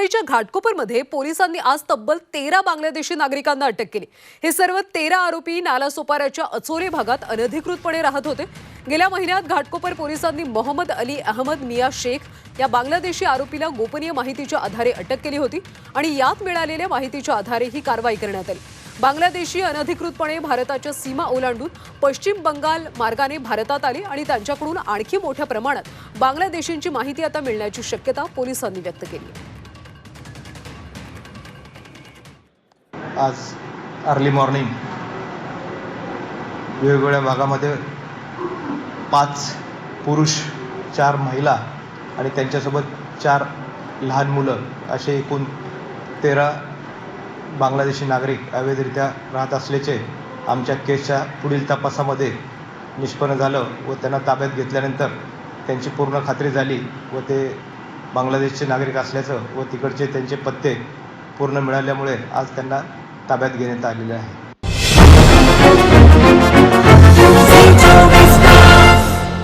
मुंबईच्या घाटकोपरमध्ये पोलिसांनी आज तब्बल तेरा बांगलादेशी नागरिकांना अटक केली. हे सर्व तेरा आरोपी नालासोपाऱ्याच्या अचोरे भागात अनधिकृतपणे राहत होते. गेल्या महिन्यात घाटकोपर पोलिसांनी मोहम्मद अली अहमद मिया शेख या बांगलादेशी आरोपीला गोपनीय माहितीच्या आधारे अटक केली होती आणि यात मिळालेल्या माहितीच्या आधारे ही कारवाई करण्यात आली. बांगलादेशी अनधिकृतपणे भारताच्या सीमा ओलांडून पश्चिम बंगाल मार्गाने भारतात आले आणि त्यांच्याकडून आणखी मोठ्या प्रमाणात बांगलादेशींची माहिती आता मिळण्याची शक्यता पोलिसांनी व्यक्त केली आहे. आज अर्ली मॉर्निंग वेगवेगळ्या भागामध्ये पाच पुरुष चार महिला आणि त्यांच्यासोबत चार लहान मुलं असे एकूण तेरा बांगलादेशी नागरिक अवैधरित्या राहत असल्याचे आमच्या केसच्या पुढील तपासामध्ये निष्पन्न झालं व त्यांना ताब्यात घेतल्यानंतर त्यांची पूर्ण खात्री झाली व ते बांगलादेशचे नागरिक असल्याचं व तिकडचे त्यांचे पत्ते पूर्ण मिळाल्यामुळे आज त्यांना ताब्यात घेण्यात आलेले आहे.